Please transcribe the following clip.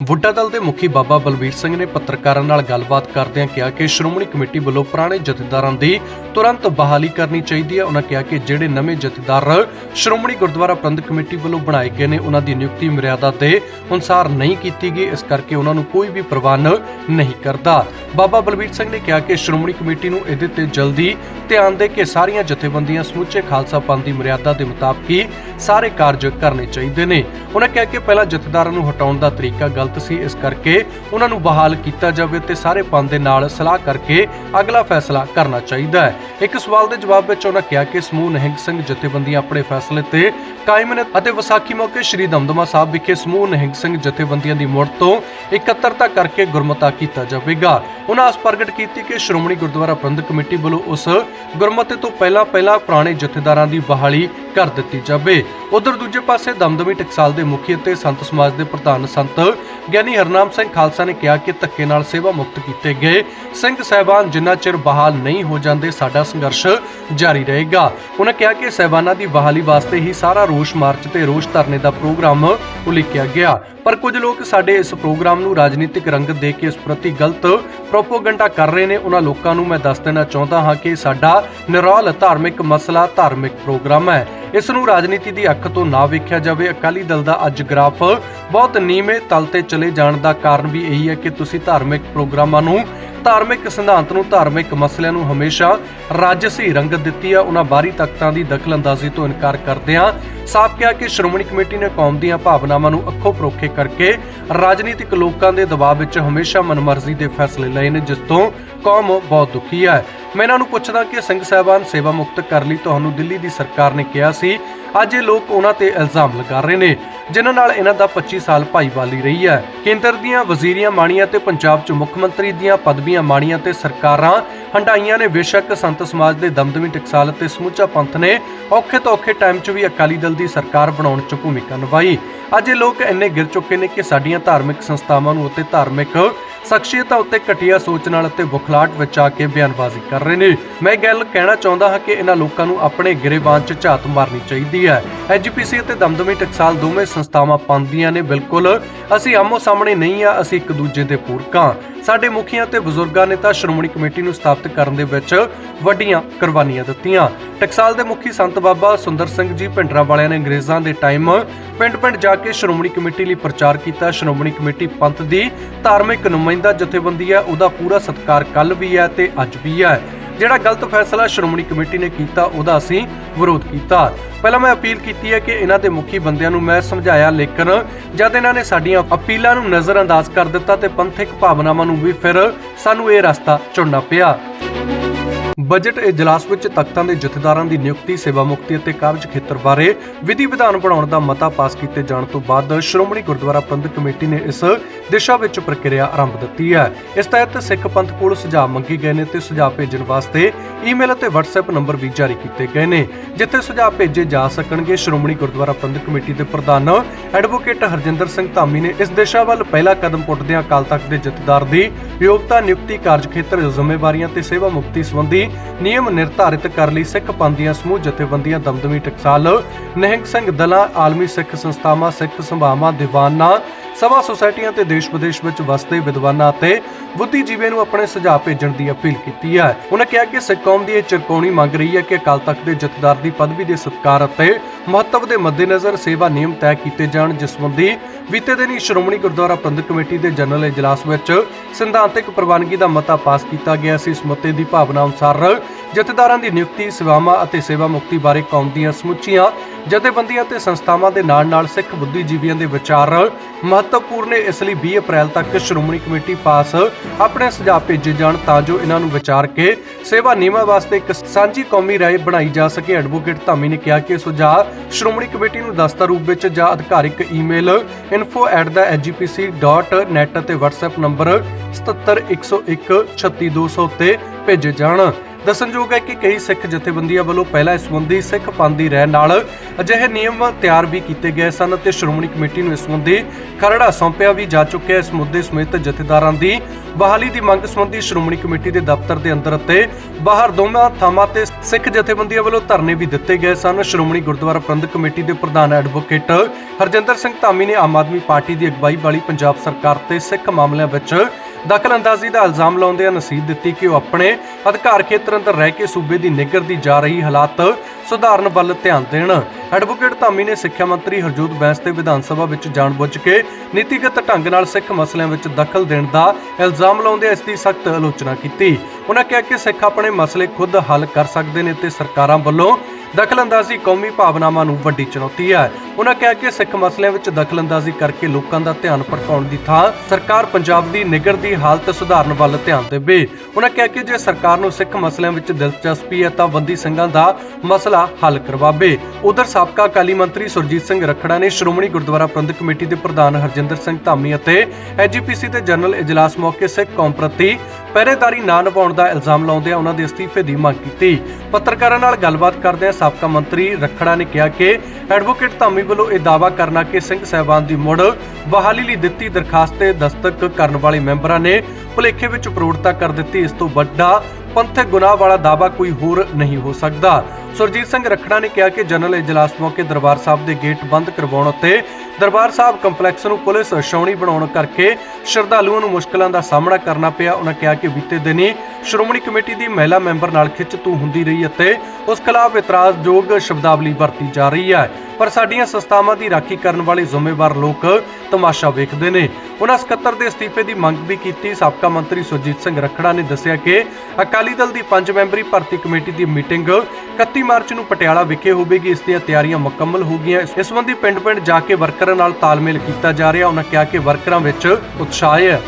ਬੁੱਢਾ ਦਲ ਦੇ ਮੁਖੀ ਬਾਬਾ ਬਲਵੀਰ ਸਿੰਘ ਨੇ ਪੱਤਰਕਾਰਾਂ ਨਾਲ ਗੱਲਬਾਤ ਕਰਦਿਆਂ ਕਿਹਾ ਕਿ ਸ਼੍ਰੋਮਣੀ ਕਮੇਟੀ ਵੱਲੋਂ ਪੁਰਾਣੇ ਜਥੇਦਾਰਾਂ ਦੀ ਤੁਰੰਤ ਬਹਾਲੀ ਕਰਨੀ ਚਾਹੀਦੀ ਹੈ। ਉਹਨਾਂ ਕਿਹਾ ਕਿ ਜਿਹੜੇ ਨਵੇਂ ਜਥੇਦਾਰ ਸ਼੍ਰੋਮਣੀ ਗੁਰਦੁਆਰਾ ਪ੍ਰਬੰਧਕ ਕਮੇਟੀ ਵੱਲੋਂ ਬਣਾਏ ਗਏ ਨੇ ਉਹਨਾਂ ਦੀ ਨਿਯੁਕਤੀ ਮਰਿਆਦਾ ਦੇ ਅਨੁਸਾਰ ਨਹੀਂ ਕੀਤੀ ਗਈ। ਇਸ ਕਰਕੇ ਉਹਨਾਂ ਨੂੰ ਕੋਈ ਵੀ ਪ੍ਰਵਾਨ ਨਹੀਂ ਕਰਦਾ। ਬਾਬਾ ਬਲਬੀਰ ਸਿੰਘ ਨੇ ਕਿਹਾ ਕਿ ਸ਼੍ਰੋਮਣੀ ਕਮੇਟੀ ਨੂੰ ਇਹਦੇ ਤੇ ਜਲਦੀ ਧਿਆਨ ਦੇ ਕੇ ਸਾਰੀਆਂ ਜਥੇਬੰਦੀਆਂ ਸਮੁੱਚੇ ਖਾਲਸਾ ਪੰਥ ਦੀ ਮਰਿਆਦਾ ਦੇ ਮੁਤਾਬਕ ਹੀ ਸਾਰੇ ਕਾਰਜ ਕਰਨੇ ਚਾਹੀਦੇ ਨੇ। ਉਹਨਾਂ ਕਿਹਾ ਕਿ ਪਹਿਲਾਂ ਜਥੇਦਾਰਾਂ ਨੂੰ ਹਟਾਉਣ ਦਾ ਤਰੀਕਾ ਗਲਤ ਸੀ। ਇਸ ਕਰਕੇ ਉਹਨਾਂ ਨੂੰ ਬਹਾਲ ਕੀਤਾ ਜਾਵੇ ਤੇ ਸਾਰੇ ਪੰਥ ਦੇ ਨਾਲ ਸਲਾਹ ਕਰਕੇ ਅਗਲਾ ਫੈਸਲਾ ਕਰਨਾ ਚਾਹੀਦਾ ਹੈ। ਇੱਕ ਸਵਾਲ ਦੇ ਜਵਾਬ ਵਿੱਚ ਉਹਨਾਂ ਕਿਹਾ ਕਿ ਸਮੂਹ ਨਹਿੰਗ ਸਿੰਘ ਜਥੇਬੰਦੀਆਂ ਆਪਣੇ ਫੈਸਲੇ ਤੇ ਕਾਇਮ ਨੇ ਅਤੇ ਵਿਸਾਖੀ ਮੌਕੇ ਸ਼੍ਰੀ ਦਮਦਮਾ ਸਾਹਿਬ ਵਿਖੇ ਸਮੂਹ ਨਹਿੰਗ ਸਿੰਘ ਜਥੇਬੰਦੀਆਂ ਦੀ ਮੁੜ ਤੋਂ ਇਕੱਤਰਤਾ ਕਰਕੇ ਗੁਰਮਤਾ ਕੀਤਾ ਜਾਵੇਗਾ। ਉਹਨਾਂ ਆਸ ਪ੍ਰਗਟ ਕੀਤੀ ਕਿ ਸ਼੍ਰੋਮਣੀ ਗੁਰਦੁਆਰਾ ਪ੍ਰਬੰਧਕ ਕਮੇਟੀ ਵੱਲੋਂ ਉਸ ਗੁਰਮਤੇ ਤੋਂ ਪਹਿਲਾਂ ਪਹਿਲਾਂ ਪੁਰਾਣੇ ਜਥੇਦਾਰਾਂ ਦੀ ਬਹਾਲੀ ਕਰ ਦਿੱਤੀ ਜਾਵੇ। ਉਧਰ ਦੂਜੇ ਪਾਸੇ ਦਮਦਮੀ ਟਕਸਾਲ ਦੇ ਮੁਖੀ ਅਤੇ ਸੰਤ ਸਮਾਜ ਦੇ ਪ੍ਰਧਾਨ ਸੰਤ ਗਿਆਨੀ ਹਰਨਾਮ ਸਿੰਘ ਖਾਲਸਾ ਨੇ ਕਿਹਾ ਕਿ ਧੱਕੇ ਨਾਲ ਸੇਵਾ ਮੁਕਤ ਕੀਤੇ ਗਏ। ਸਿੰਘ ਸਹਿਬਾਨ ਜਿੰਨਾ ਚਿਰ ਬਹਾਲ ਨਹੀਂ ਹੋ ਜਾਂਦੇ, ਸਾਡਾ ਸੰਘਰਸ਼ ਜਾਰੀ ਰਹੇਗਾ। ਉਹਨਾਂ ਕਿਹਾ ਕਿ ਸਹਿਬਾਨਾਂ ਦੀ ਬਹਾਲੀ ਵਾਸਤੇ ਹੀ ਸਾਰਾ ਰੋਸ ਮਾਰਚ ਤੇ ਰੋਸ ਧਰਨੇ ਦਾ ਪ੍ਰੋਗਰਾਮ ਉਲੀਕਿਆ ਗਿਆ। ਪਰ ਕੁਝ ਲੋਕ ਸਾਡੇ ਇਸ ਪ੍ਰੋਗਰਾਮ ਨੂੰ ਰਾਜਨੀਤਿਕ ਰੰਗਤ ਦੇ ਕੇ ਇਸ ਪ੍ਰਤੀ ਗਲਤ ਪ੍ਰੋਪੋਗੈਂਡਾ ਕਰ ਰਹੇ ਨੇ, ਉਹਨਾਂ ਲੋਕਾਂ ਨੂੰ ਮੈਂ ਦੱਸ ਦੇਣਾ ਚਾਹੁੰਦਾ ਹਾਂ ਕਿ ਸਾਡਾ ਨਿਰਾਲ ਧਾਰਮਿਕ ਮਸਲਾ ਧਾਰਮਿਕ ਪ੍ਰੋਗਰਾਮ ਹੈ। ਇਸ ਨੂੰ ਰਾਜਨੀਤੀ ਦੀ ਅੱਖ ਤੋਂ ਨਾ ਵੇਖਿਆ ਜਾਵੇ, ਅਕਾਲੀ ਦਲ ਦਾ ਅੱਜ ਗ੍ਰਾਫ ਬਹੁਤ ਨੀਵੇਂ ਤਲ ਤੇ ਚਲੇ ਜਾਣ ਦਾ ਕਾਰਨ ਵੀ ਇਹੀ ਹੈ ਕਿ ਤੁਸੀਂ ਧਾਰਮਿਕ ਪ੍ਰੋਗਰਾਮਾਂ ਨੂੰ ਧਾਰਮਿਕ ਸਿਧਾਂਤ ਨੂੰ, ਧਾਰਮਿਕ ਮਸਲਿਆਂ ਨੂੰ ਹਮੇਸ਼ਾ ਰਾਜਸੀ ਰੰਗਤ ਦਿੱਤੀ ਆ, ਉਹਨਾਂ ਬਾਹਰੀ ਤਾਕਤਾਂ ਦੀ ਦਖਲਅੰਦਾਜ਼ੀ ਤੋਂ ਇਨਕਾਰ ਕਰਦਿਆਂ ਸਾਫ਼ ਕਿਹਾ ਕਿ ਸ਼੍ਰੋਮਣੀ ਕਮੇਟੀ ਨੇ ਕੌਮ ਦੀਆਂ ਭਾਵਨਾਵਾਂ ਨੂੰ ਅੱਖੋਂ ਪਰੋਖੇ ਕਰਕੇ ਰਾਜਨੀਤਿਕ ਲੋਕਾਂ ਦੇ ਦਬਾਅ ਵਿੱਚ ਹਮੇਸ਼ਾ ਮਨਮਰਜ਼ੀ ਦੇ ਫੈਸਲੇ ਲਏ ਨੇ, ਜਿਸ ਤੋਂ ਕੌਮ ਬਹੁਤ ਦੁਖੀ ਹੈ। ਮੈਂ ਇਹਨਾਂ ਨੂੰ ਪੁੱਛਦਾ ਕਿ ਸਿੰਘ ਸਾਹਿਬਾਨ ਸੇਵਾ ਮੁਕਤ ਕਰ ਲਈ, ਤੁਹਾਨੂੰ ਦਿੱਲੀ ਦੀ ਸਰਕਾਰ ਨੇ ਕਿਹਾ ਸੀ ਅੱਜ ਇਹ ਲੋਕ ਉਹਨਾਂ ਤੇ ਇਲਜ਼ਾਮ ਲਗਾ ਰਹੇ ਨੇ, ਜਿਨ੍ਹਾਂ ਨਾਲ ਇਹਨਾਂ ਦਾ 25 ਸਾਲ ਭਾਈਵਾਲੀ ਰਹੀ ਹੈ। ਕੇਂਦਰ ਦੀਆਂ ਵਜ਼ੀਰੀਆਂ ਮਾਣੀਆਂ ਤੇ ਪੰਜਾਬ 'ਚ ਮੁੱਖ ਮੰਤਰੀ ਦੀਆਂ ਪਦਵੀਆਂ ਮਾਣੀਆਂ ਤੇ ਸਰਕਾਰਾਂ ਹੰਡਾਈਆਂ ਨੇ, ਬੇਸ਼ੱਕ ਸੰਤ ਸਮਾਜ ਦੇ ਦਮਦਮੀ ਟਕਸਾਲ ਤੇ ਸਮੁੱਚਾ ਪੰਥ ਨੇ ਔਖੇ ਤੋਂ ਔਖੇ ਟਾਈਮ 'ਚ ਵੀ ਅਕਾਲੀ ਦਲ ਦੀ ਸਰਕਾਰ ਬਣਾਉਣ 'ਚ ਭੂਮਿਕਾ ਨਿਭਾਈ। ਅੱਜ ਇਹ ਲੋਕ ਇੰਨੇ ਗਿਰ ਚੁੱਕੇ ਨੇ ਕਿ ਸਾਡੀਆਂ ਧਾਰਮਿਕ ਸੰਸਥਾਵਾਂ ਨੂੰ ਅਤੇ ਧਾਰਮਿਕ ਸ਼ਖਸੀਅਤਾਂ ਉੱਤੇ ਘਟੀਆ ਸੋਚ ਨਾਲ ਅਤੇ ਬੁਖਲਾਟ ਵਿੱਚ ਆ ਕੇ ਬਿਆਨਬਾਜ਼ੀ ਕਰ ਰਹੇ ਨੇ। ਮੈਂ ਗੱਲ ਕਹਿਣਾ ਚਾਹੁੰਦਾ ਹਾਂ ਕਿ ਇਹਨਾਂ ਲੋਕਾਂ ਨੂੰ ਆਪਣੇ ਗਿਰੇਬਾਨ 'ਚ ਝਾਤ ਮਾਰਨੀ ਚਾਹੀਦੀ ਹੈ। ਐਜੀਪੀਸੀ ਅਤੇ ਦਮਦਮੀ ਟਕਸਾਲ ਦੋਵੇਂ ਸੰਸਥਾਵਾਂ ਪਾਉਂਦੀਆਂ ਨੇ, ਬਿਲਕੁਲ। ਅਸੀਂ ਆਮੋ ਸਾਹਮਣੇ ਨਹੀਂ ਆ, ਅਸੀਂ ਇੱਕ ਦੂਜੇ ਦੇ ਪੂਰਕਾਂ ਸਾਡੇ ਮੁਖੀਆਂ ਤੇ ਬਜ਼ੁਰਗਾਂ ਨੇ ਤਾਂ ਸ਼੍ਰੋਮਣੀ ਕਮੇਟੀ ਨੂੰ ਸਥਾਪਿਤ ਕਰਨ ਦੇ ਵਿੱਚ ਵੱਡੀਆਂ ਕੁਰਬਾਨੀਆਂ ਦਿੱਤੀਆਂ। ਟਕਸਾਲ ਦੇ ਮੁਖੀ ਸੰਤ ਬਾਬਾ ਸੁੰਦਰ ਸਿੰਘ ਜੀ ਭਿੰਡਰਾਂ ਵਾਲਿਆਂ ਨੇ ਅੰਗਰੇਜ਼ਾਂ ਦੇ ਟਾਈਮ ਪਿੰਡ-ਪਿੰਡ ਜਾ ਕੇ ਸ਼੍ਰੋਮਣੀ ਕਮੇਟੀ ਲਈ ਪ੍ਰਚਾਰ ਕੀਤਾ। ਸ਼੍ਰੋਮਣੀ ਕਮੇਟੀ ਪੰਥ ਦੀ ਧਾਰਮਿਕ ਨੁਮਾਇੰਦਾ ਜਥੇਬੰਦੀ ਹੈ, ਉਹਦਾ ਪੂਰਾ ਸਤਿਕਾਰ ਕੱਲ ਵੀ ਹੈ ਤੇ ਅੱਜ ਵੀ ਹੈ। ਜਿਹੜਾ ਗਲਤ ਫੈਸਲਾ ਸ਼੍ਰੋਮਣੀ ਕਮੇਟੀ ਨੇ ਕੀਤਾ, ਉਹਦਾ ਅਸੀਂ ਵਿਰੋਧ ਕੀਤਾ। ਪਹਿਲਾਂ ਮੈਂ ਅਪੀਲ ਕੀਤੀ ਹੈ ਕਿ ਇਹਨਾਂ ਦੇ ਮੁਖੀ ਬੰਦਿਆਂ ਨੂੰ ਮੈਂ ਸਮਝਾਇਆ, ਲੇਕਿਨ ਜਦ ਇਹਨਾਂ ਨੇ ਸਾਡੀਆਂ ਅਪੀਲਾਂ ਨੂੰ ਨਜ਼ਰਅੰਦਾਜ਼ ਕਰ ਦਿੱਤਾ ਤੇ ਪੰਥਕ ਭਾਵਨਾਵਾਂ ਨੂੰ ਵੀ ਫਿਰ ਸਾਨੂੰ ਇਹ ਰਸਤਾ ਚੁਣਨਾ ਪਿਆ। ਬਜਟ ਇਜਲਾਸ ਵਿੱਚ ਤਖਤਾਂ ਦੇ ਜਥੇਦਾਰਾਂ ਦੀ ਨਿਯੁਕਤੀ, ਸੇਵਾ ਮੁਕਤੀ ਅਤੇ ਕਾਰਜ ਖੇਤਰ ਬਾਰੇ ਵਿਧੀ ਵਿਧਾਨ ਬਣਾਉਣ ਦਾ ਮਤਾ ਪਾਸ ਕੀਤੇ ਜਾਣ ਤੋਂ ਬਾਅਦ ਸ਼੍ਰੋਮਣੀ ਗੁਰਦੁਆਰਾ ਪ੍ਰਬੰਧਕ ਕਮੇਟੀ ਨੇ ਇਸ ਦਿਸ਼ਾ ਵਿੱਚ ਪ੍ਰਕਿਰਿਆ ਆਰੰਭ ਦਿੱਤੀ ਹੈ। ਇਸ ਤਹਿਤ ਸਿੱਖ ਪੰਥ ਕੋਲ ਸੁਝਾਅ ਮੰਗੇ ਗਏ ਨੇ ਤੇ ਸੁਝਾਅ ਭੇਜਣ ਵਾਸਤੇ ਈਮੇਲ ਅਤੇ WhatsApp ਨੰਬਰ ਵੀ ਜਾਰੀ ਕੀਤੇ ਗਏ ਨੇ, ਜਿੱਥੇ ਸੁਝਾਅ ਭੇਜੇ ਜਾ ਸਕਣਗੇ। ਸ਼੍ਰੋਮਣੀ ਗੁਰਦੁਆਰਾ ਪ੍ਰਬੰਧਕ ਕਮੇਟੀ ਦੇ ਪ੍ਰਧਾਨ ਐਡਵੋਕੇਟ ਹਰਜਿੰਦਰ ਸਿੰਘ ਧਾਮੀ ਨੇ ਇਸ ਦਿਸ਼ਾ ਵੱਲ ਪਹਿਲਾ ਕਦਮ ਪੁੱਟਦਿਆਂ ਅਕਾਲ ਤਖਤ ਦੇ ਜਥੇਦਾਰ ਦੀ ਯੋਗਤਾ, ਨਿਯੁਕਤੀ, ਕਾਰਜ ਖੇਤਰ, ਜ਼ਿੰਮੇਵਾਰੀਆਂ ਤੇ ਸੇਵਾ ਮੁਕਤੀ ਸੰਬੰਧੀ ਨਿਯਮ ਨਿਰਧਾਰਿਤ ਕਰ ਲਈ ਸਿੱਖ ਪੰਥ ਸਮੂਹ ਜਥੇਬੰਦੀਆਂ ਦਮਦਮੀ ਟਕਸਾਲ, ਨਿਹੰਗ ਸਿੰਘ ਦਲਾਂ, ਆਲਮੀ ਸਿੱਖ ਸੰਸਥਾਵਾਂ, ਸਿੱਖ ਸਭਾਵਾਂ, ਦੀਵਾਨਾਂ, ਸਭਾ ਸੁਸਾਇਟੀਆਂ ਤੇ ਦੇਸ਼ ਵਿਦੇਸ਼ ਵਿੱਚ ਵਸਦੇ ਵਿਦਵਾਨਾਂ ਅਤੇ ਬੁੱਧੀਜੀਵੀਆਂ ਨੂੰ ਆਪਣੇ ਸੁਝਾਅ ਭੇਜਣ ਦੀ ਅਪੀਲ ਕੀਤੀ ਹੈ। ਉਹਨਾਂ ਕਿਹਾ ਕਿ ਸਿੱਖ ਕੌਮ ਦੀ ਇਹ ਚਿਰਕੌਣੀ ਮੰਗ ਰਹੀ ਹੈ ਕਿ ਅਕਾਲ ਤਖਤ ਦੇ ਜਥੇਦਾਰ ਦੀ ਪਦਵੀ ਦੇ ਸਤਿਕਾਰ ਅਤੇ ਮਹੱਤਵ ਦੇ ਮੱਦੇਨਜ਼ਰ ਸੇਵਾ ਨਿਯਮ ਤੈਅ ਕੀਤੇ ਜਾਣ, ਜਿਸ ਸੰਬੰਧੀ ਬੀਤੇ ਦਿਨੀ ਸ਼੍ਰੋਮਣੀ ਗੁਰਦੁਆਰਾ ਪ੍ਰਬੰਧਕ ਕਮੇਟੀ ਦੇ ਜਨਰਲ ਇਜਲਾਸ ਵਿੱਚ ਸਿਧਾਂਤਕ ਪ੍ਰਵਾਨਗੀ ਦਾ ਮਤਾ ਪਾਸ ਕੀਤਾ ਗਿਆ ਸੀ। ਇਸ ਮਤੇ ਦੀ ਭਾਵਨਾ ਅਨੁਸਾਰ ਜਥੇਦਾਰਾਂ ਦੀ ਨਿਯੁਕਤੀ, ਸੇਵਾਵਾਂ ਅਤੇ ਸੇਵਾ ਮੁਕਤੀ ਬਾਰੇ ਕੌਮ ਦੀਆਂ ਸਮੁੱਚੀਆਂ ਜਥੇਬੰਦੀਆਂ ਤੇ ਸੰਸਥਾਵਾਂ ਦੇ ਨਾਲ-ਨਾਲ ਸਿੱਖ ਬੁੱਧੀਜੀਵੀਆਂ ਦੇ ਵਿਚਾਰ ਮਹੱਤਵਪੂਰਨ ਹੈ ਇਸ ਲਈ 20 ਅਪ੍ਰੈਲ ਤੱਕ ਸ਼੍ਰੋਮਣੀ ਕਮੇਟੀ ਪਾਸ ਆਪਣੇ ਸੁਝਾਅ ਭੇਜੇ ਜਾਣ ਤਾਂ ਜੋ ਇਹਨਾਂ ਨੂੰ ਵਿਚਾਰ ਕੇ ਸੇਵਾ ਨਿਯਮਾਂ ਵਾਸਤੇ ਇੱਕ ਸਾਂਝੀ ਕੌਮੀ ਰਾਏ ਬਣਾਈ ਜਾ ਸਕੇ। ਐਡਵੋਕੇਟ ਧਾਮੀ ਨੇ ਕਿਹਾ ਕਿ ਇਹ ਸੁਝਾਅ ਸ਼੍ਰੋਮਣੀ ਕਮੇਟੀ ਨੂੰ ਦਸਤਾ ਰੂਪ ਵਿੱਚ ਜਾਂ ਅਧਿਕਾਰਿਕ ਈਮੇਲ info@thegpc.net ਅਤੇ WhatsApp ਨੰਬਰ 7710136200 ਤੇ ਭੇਜੇ ਜਾਣ। ਦੱਸਣਯੋਗ ਹੈ ਕਿ ਕਈ ਸਿੱਖ ਜਥੇਬੰਦੀਆਂ ਵੱਲੋਂ ਪਹਿਲਾਂ ਇਸ ਸੰਬੰਧੀ ਸਿੱਖ ਪੰਥ ਰਹਿ ਨਾਲ ਅਜਿਹੇ ਨਿਯਮ ਤਿਆਰ ਵੀ ਕੀਤੇ ਗਏ ਸਨ ਅਤੇ ਸ਼੍ਰੋਮਣੀ ਕਮੇਟੀ ਨੂੰ ਇਸ ਸੰਬੰਧੀ ਖਰੜਾ ਸੌਂਪਿਆ ਵੀ ਜਾ ਚੁੱਕਿਆ ਇਸ ਮੁੱਦੇ ਸਮੇਤ ਜਥੇਦਾਰਾਂ ਦੀ ਬਹਾਲੀ ਦੀ ਮੰਗ ਸੰਬੰਧੀ ਸ਼੍ਰੋਮਣੀ ਕਮੇਟੀ ਦੇ ਦਫ਼ਤਰ ਦੇ ਅੰਦਰ ਅਤੇ ਬਾਹਰ ਦੋਵਾਂ ਥਾਵਾਂ ਤੇ ਸਿੱਖ ਜਥੇਬੰਦੀਆਂ ਵੱਲੋਂ ਧਰਨੇ ਵੀ ਦਿੱਤੇ ਗਏ ਸਨ। ਸ਼੍ਰੋਮਣੀ ਗੁਰਦੁਆਰਾ ਪ੍ਰਬੰਧਕ ਕਮੇਟੀ ਦੇ ਪ੍ਰਧਾਨ ਐਡਵੋਕੇਟ ਹਰਜਿੰਦਰ ਸਿੰਘ ਧਾਮੀ ਨੇ ਆਮ ਆਦਮੀ ਪਾਰਟੀ ਦੀ ਅਗਵਾਈ ਵਾਲੀ ਪੰਜਾਬ ਸਰਕਾਰ ਤੇ ਸਿੱਖ ਮਾਮਲਿਆਂ ਵਿੱਚ ਦਖਲਅੰਦਾਜ਼ੀ ਦਾ ਇਲਜ਼ਾਮ ਲਾਉਂਦਿਆਂ ਨਸੀਹਤ ਦਿੱਤੀ ਕਿ ਉਹ ਆਪਣੇ ਅਧਿਕਾਰ ਖੇਤਰ ਅੰਦਰ ਰਹਿ ਕੇ ਸੂਬੇ ਦੀ ਨਿਗਰਦੀ ਜਾ ਰਹੀ ਹਾਲਾਤ ਸੁਧਾਰਨ ਵੱਲ ਧਿਆਨ ਦੇਣ। ਐਡਵੋਕੇਟ ਧਾਮੀ ਨੇ ਸਿੱਖਿਆ ਮੰਤਰੀ ਹਰਜੋਤ ਬੈਂਸ ਤੇ ਵਿਧਾਨ ਸਭਾ ਵਿੱਚ ਜਾਣਬੁੱਝ ਕੇ ਨੀਤੀਗਤ ਢੰਗ ਨਾਲ ਸਿੱਖ ਮਸਲਿਆਂ ਵਿੱਚ ਦਖਲ ਦੇਣ ਦਾ ਇਲਜ਼ਾਮ ਲਾਉਂਦਿਆਂ ਇਸ ਦੀ ਸਖਤ ਆਲੋਚਨਾ ਕੀਤੀ। ਉਹਨਾਂ ਕਿਹਾ ਕਿ ਸਿੱਖ ਆਪਣੇ ਮਸਲੇ ਖੁਦ ਹੱਲ ਕਰ ਸਕਦੇ ਨੇ ਤੇ ਸਰਕਾਰਾਂ ਵੱਲੋਂ ਦਖਲਅੰਦਾਜ਼ੀ ਕੌਮੀ ਭਾਵਨਾਵਾਂ ਨੂੰ ਵੱਡੀ ਚੁਣੌਤੀ ਹੈ। ਉਹਨਾਂ ਕਿਹਾ ਕਿ ਸਿੱਖ ਮਸਲਿਆਂ ਵਿੱਚ ਦਖਲਅੰਦਾਜ਼ੀ ਕਰਕੇ ਲੋਕਾਂ ਦਾ ਧਿਆਨ ਭਟਕਾਉਣ ਦੀ ਥਾਂ ਸਰਕਾਰ ਪੰਜਾਬ ਦੀ ਨਿਗਰ ਦੀ ਹਾਲਤ ਸੁਧਾਰਨ ਵੱਲ ਧਿਆਨ ਦੇਵੇ। ਉਹਨਾਂ ਕਿਹਾ ਕਿ ਜੇ ਸਰਕਾਰ ਨੂੰ ਸਿੱਖ ਮਸਲਿਆਂ ਵਿੱਚ ਦਿਲਚਸਪੀ ਹੈ ਤਾਂ ਬੰਦੀ ਸਿੰਘਾਂ ਦਾ ਮਸਲਾ ਹੱਲ ਕਰਵਾਵੇ। ਉਧਰ ਸਾਬਕਾ ਅਕਾਲੀ ਮੰਤਰੀ ਸੁਰਜੀਤ ਸਿੰਘ ਰੱਖੜਾ ਨੇ ਸ਼੍ਰੋਮਣੀ ਗੁਰਦੁਆਰਾ ਪ੍ਰਬੰਧਕ ਕਮੇਟੀ ਦੇ ਪ੍ਰਧਾਨ ਹਰਜਿੰਦਰ ਸਿੰਘ ਧਾਮੀ ਅਤੇ ਐਜੀਪੀਸੀ ਦੇ ਜਨਰਲ ਇਜਲਾਸ ਮੌਕੇ ਸਿੱਖ ਕੌਮ ਪ੍ਰਤੀ ਪਹਿਰੇਦਾਰੀ ਨਾ ਨਿਭਾਉਣ ਦਾ ਇਲਜ਼ਾਮ ਲਾਉਂਦਿਆਂ ਉਹਨਾਂ ਦੇ ਅਸਤੀਫੇ ਦੀ ਮੰਗ ਕੀਤੀ। ਪੱਤਰਕਾਰਾਂ ਨਾਲ ਗੱਲਬਾਤ ਕਰਦਿਆਂ ਸਾਬਕਾ ਮੰਤਰੀ ਰੱਖੜਾ ਨੇ ਕਿਹਾ ਕਿ ਐਡਵੋਕੇਟ ਧਾਮੀ ਵੱਲੋਂ ਇਹ ਦਾਅਵਾ ਕਰਨਾ ਕਿ ਸਿੰਘ ਸਹਿਬਾਨ ਦੀ ਮੁੜ ਬਹਾਲੀ ਲਈ ਦਿੱਤੀ ਦਰਖਾਸਤ ਤੇ ਦਸਤਕ ਕਰਨ ਵਾਲੇ ਮੈਂਬਰਾਂ ਨੇ ਭੁਲੇਖੇ ਵਿੱਚ ਪ੍ਰੋੜਤਾ ਕਰ ਦਿੱਤੀ। ਇਸ ਤੋਂ ਵੱਡਾ ਪੰਥਕ ਗੁਨਾਹ ਵਾਲਾ ਦਾਅਵਾ ਕੋਈ ਹੋਰ ਨਹੀਂ ਹੋ ਸਕਦਾ। ਸੁਰਜੀਤ ਸਿੰਘ ਰੱਖੜਾ ਨੇ ਕਿਹਾ ਕਿ ਜਨਰਲ ਇਜਲਾਸ ਮੌਕੇ ਦਰਬਾਰ ਸਾਹਿਬ ਦੇ ਗੇਟ ਬੰਦ ਕਰਵਾਉਣ ਅਤੇ ਦਰਬਾਰ ਸਾਹਿਬ ਕੰਪਲੈਕਸ ਨੂੰ ਪੁਲਿਸ ਛਾਉਣੀ ਬਣਾਉਣ ਕਰਕੇ ਸ਼ਰਧਾਲੂਆਂ ਨੂੰ ਮੁਸ਼ਕਲਾਂ ਦਾ ਸਾਹਮਣਾ ਕਰਨਾ ਪਿਆ। ਉਹਨਾਂ ਕਿਹਾ ਕਿ ਬੀਤੇ ਦਿਨੀ ਸ਼੍ਰੋਮਣੀ ਕਮੇਟੀ ਦੀ ਮਹਿਲਾ ਮੈਂਬਰ ਨਾਲ ਖਿੱਚਤੂ ਹੁੰਦੀ ਰਹੀ ਅਤੇ ਉਸ ਖਿਲਾਫ ਇਤਰਾਜ਼ਯੋਗ ਸ਼ਬਦਾਵਲੀ ਵਰਤੀ ਜਾ ਰਹੀ ਹੈ। ਪਰ ਸਾਡੀਆਂ ਸੰਸਥਾਵਾਂ ਦੀ ਰਾਖੀ ਕਰਨ ਵਾਲੇ ਜ਼ਿੰਮੇਵਾਰ ਲੋਕ ਤਮਾਸ਼ਾ ਵੇਖਦੇ ਨੇ। ਉਹਨਾਂ ਸਕੱਤਰ ਦੇ ਅਸਤੀਫੇ ਦੀ ਮੰਗ ਵੀ ਕੀਤੀ। ਸਾਬਕਾ ਮੰਤਰੀ ਸੁਰਜੀਤ ਸਿੰਘ ਰੱਖੜਾ ਨੇ ਦੱਸਿਆ ਕਿ ਅਕਾਲੀ ਦਲ ਦੀ ਪੰਜ ਮੈਂਬਰੀ ਭਰਤੀ ਕਮੇਟੀ ਦੀ ਮੀਟਿੰਗ 31 ਮਾਰਚ ਨੂੰ ਪਟਿਆਲਾ ਵਿਖੇ ਹੋਵੇਗੀ। ਇਸ ਦੀਆਂ ਤਿਆਰੀਆਂ ਮੁਕੰਮਲ ਹੋ ਗਈਆਂ। ਇਸ ਸੰਬੰਧੀ ਪਿੰਡ-ਪਿੰਡ ਜਾ ਕੇ ਵਰਕਰਾਂ ਨਾਲ ਤਾਲਮੇਲ ਕੀਤਾ ਜਾ ਰਿਹਾ। ਉਹਨਾਂ ਕਿਹਾ ਕਿ ਵਰਕਰਾਂ ਵਿੱਚ ਉਤਸ਼ਾਹ ਹੈ।